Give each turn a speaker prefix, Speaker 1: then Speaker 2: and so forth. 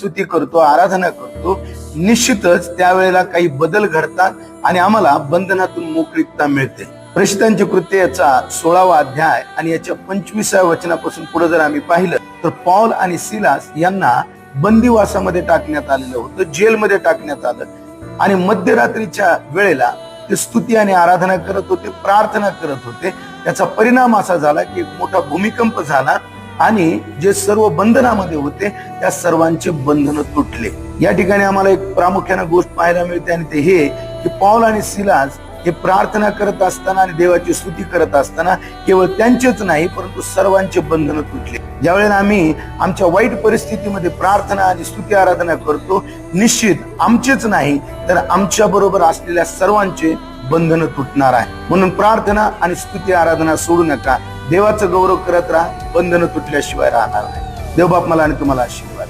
Speaker 1: स्तुती करतो आराधना करतो निश्चितच त्यावेळेला काही बदल घडतात आणि आम्हाला बंधनातून मोकळीकता मिळते. प्रेषितांचे कृत्य याचा सोळावा अध्याय आणि याच्या पंचवीसाव्या वचनापासून पुढे जर आम्ही पाहिलं तर पॉल आणि सिलास यांना बंदिवासामध्ये टाकण्यात आलेलं होतं जेलमध्ये टाकण्यात आलं. आणि मध्यरात्रीच्या वेळेला ते स्तुती आणि आराधना करत होते प्रार्थना करत होते. त्याचा परिणाम असा झाला की एक मोठा भूमिकंप झाला. आणि जे सर्व बंधनामध्ये होते त्या सर्वांचे बंधन तुटले. या ठिकाणी आम्हाला एक प्रामुख्याने गोष्ट पाहायला मिळते आणि ते हे की पॉल आणि सिलास हे प्रार्थना करत असताना आणि देवाची स्तुती करत असताना केवळ त्यांचेच नाही परंतु सर्वांचे बंधन तुटले. ज्यावेळेला आम्ही आमच्या वाईट परिस्थितीमध्ये प्रार्थना आणि स्तुती आराधना करतो निश्चित आमचेच नाही तर आमच्या बरोबर असलेल्या सर्वांचे बंधन तुटणार आहे. म्हणून प्रार्थना आणि स्तुती आराधना सोडू नका. देवाचं गौरव करत राहा बंधन तुटल्याशिवाय राहणार नाही. देवबाप मला आणि तुम्हाला आशीर्वाद.